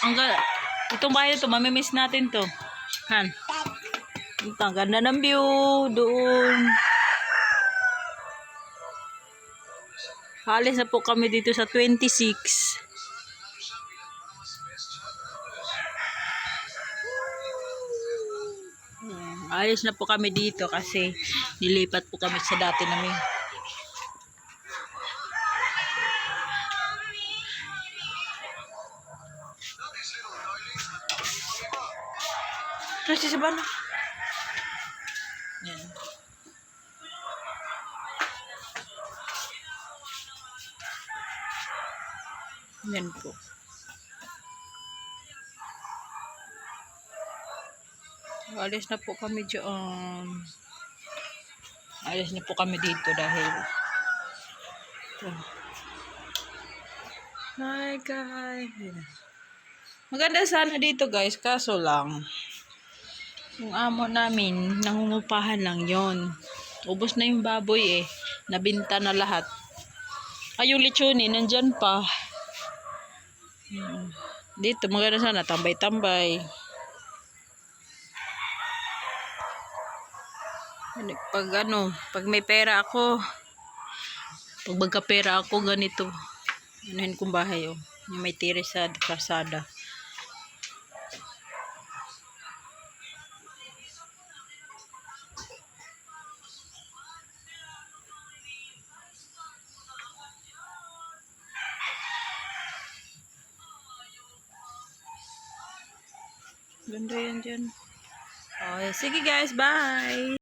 Ang ga itong bahay to, mamimiss natin to. Han. Ito, ang ganda ng view doon. Alis na po kami dito sa 26. Alis na po kami dito kasi nilipat po kami sa dati namin. Kasi sa bala. Yan. Yan po. Alis na po kami dyan. Alis na po kami dito dahil. Hi guys. Maganda sana dito guys, kaso lang yung amo namin, nangungupahan lang yon. Ubos na yung baboy eh. Nabinta na lahat. Ay, yung lechoni, nandyan pa. Hmm. Dito, maganda sana, tambay-tambay. Pag ano, pag may pera ako, pag magkapera ako, ganito. Anuhin kong bahay, oh. Yung may tire sa kasada. Ganda yan dyan. Okay, sige guys, bye!